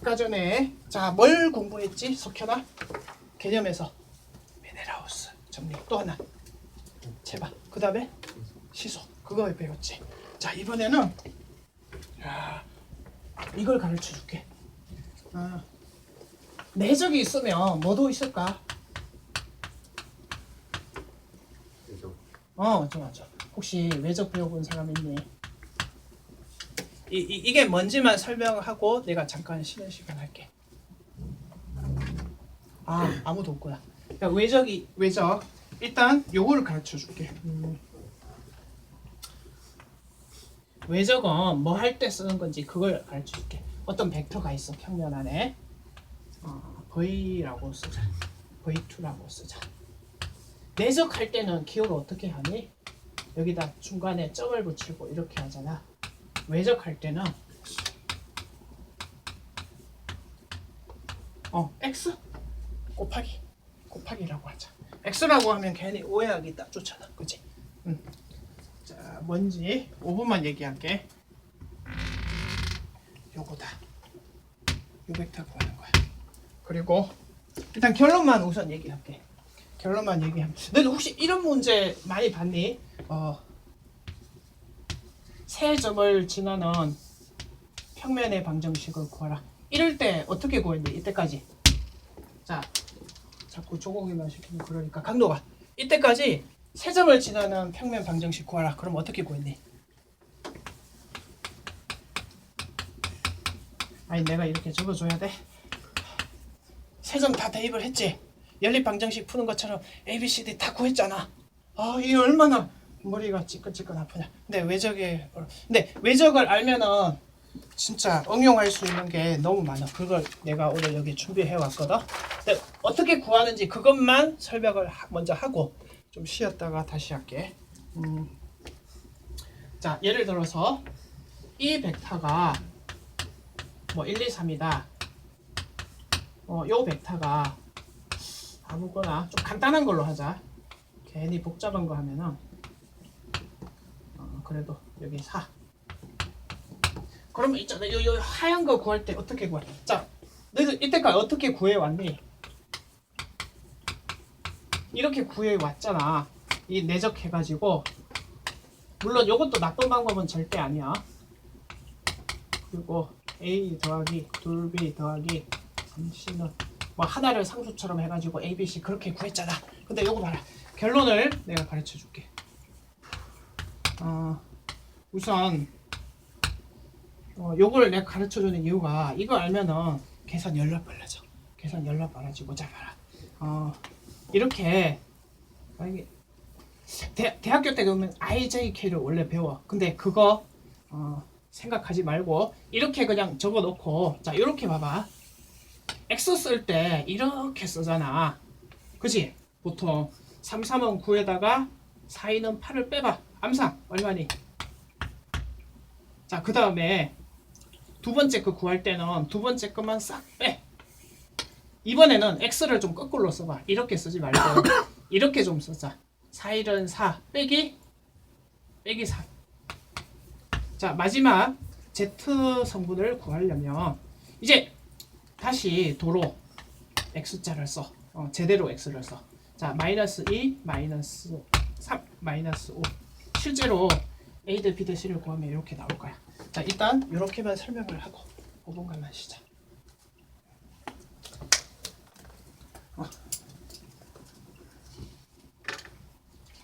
아까 전에 자 뭘 공부했지? 석현아? 개념에서. 미네라우스 정리 또 하나. 제발 그 다음에 시소. 그거 배웠지. 자 이번에는 야, 이걸 가르쳐 줄게. 아, 내적이 있으면 뭐도 있을까? 어 맞아 맞아. 혹시 외적 배워본 사람 있니 이, 이, 이 게 뭔지만 설명하고 내가 잠깐 쉬는 시간 할게. 아 아무도 없구나. 야, 외적이 외적. 일단 요거를 가르쳐 줄게. 음. 외적은 뭐 할 때 쓰는 건지 그걸 가르쳐 줄게. 어떤 벡터가 있어 평면 안에? 어, V라고 쓰자. V2라고 쓰자. 내적 할 때는 기호를 어떻게 하니? 여기다 중간에 점을 붙이고 이렇게 하잖아 외적 할 때는 어 x? 곱하기. 곱하기라고 하자. X라고 하면 괜히 오해하기 딱 좋잖아. 그지? 응. 자 뭔지 5분만 얘기할게. 요거다. 요 벡터 구하는 거야. 그리고 일단 결론만 우선 얘기할게. 결론만 얘기하면. 너는 혹시 이런 문제 많이 봤니? 어, 세 점을 지나는 평면의 방정식을 구하라. 이럴 때 어떻게 구했니? 이때까지. 자, 자꾸 조공이만 시키면 그러니까 강도가 이때까지 세 점을 지나는 평면 방정식 구하라. 그럼 어떻게 구했니? 아니 내가 이렇게 적어줘야 돼. 세 점 다 대입을 했지. 연립 방정식 푸는 것처럼 A, B, C, D 다 구했잖아. 아, 이게 얼마나 머리가 찌끈찌끈 아프냐. 근데 외적에 근데 외적을 알면은 진짜 응용할 수 있는 게 너무 많아. 그걸 내가 오늘 여기 준비해 왔거든. 근데 어떻게 구하는지 그것만 설명을 하- 먼저 하고 좀 쉬었다가 다시 할게. 음. 자, 예를 들어서 이 벡터가 뭐 1, 2, 3이다. 어, 요 벡터가 아무거나 좀 간단한 걸로 하자. 괜히 복잡한 거 하면은 어, 그래도 여기 4. 그러면 있잖아. 요, 요 하얀 거 구할 때 어떻게 구해? 자, 너희들 이때까지 어떻게 구해 왔니? 이렇게 구해 왔잖아. 이 내적 해가지고 물론 요것도 나쁜 방법은 절대 아니야. 그리고 a 더하기 2b 더하기 3c는 뭐 하나를 상수처럼 해가지고 A, B, C 그렇게 구했잖아. 근데 요거 봐라. 결론을 내가 가르쳐 줄게. 어, 우선 어, 요걸 내가 가르쳐 주는 이유가 이거 알면은 계산 연락 빨라져. 계산 연락 빨라지고 자 봐라. 어, 이렇게 아, 이게 대, 대학교 때 보면 IJK를 원래 배워. 근데 그거 어, 생각하지 말고 이렇게 그냥 적어 놓고 자 이렇게 봐봐. X 쓸 때 이렇게 쓰잖아. 그지? 보통 3, 3은 9에다가 4, 2는 8을 빼봐. 암상 얼마니? 자, 그 다음에 두 번째 거 구할 때는 두 번째 것만 싹 빼. 이번에는 X를 좀 거꾸로 써봐. 이렇게 쓰지 말고 이렇게 좀 쓰자. 4, 1은 4 빼기 빼기 3. 자, 마지막 Z 성분을 구하려면 이제 다시 도로 x자를 써. 어, 제대로 x를 써. 자, 마이너스 2, 마이너스 3, 마이너스 5. 실제로 a 대 b 대 c를 구하면 이렇게 나올 거야. 자, 일단 이렇게만 설명을 하고 5분간만 쉬자. 어,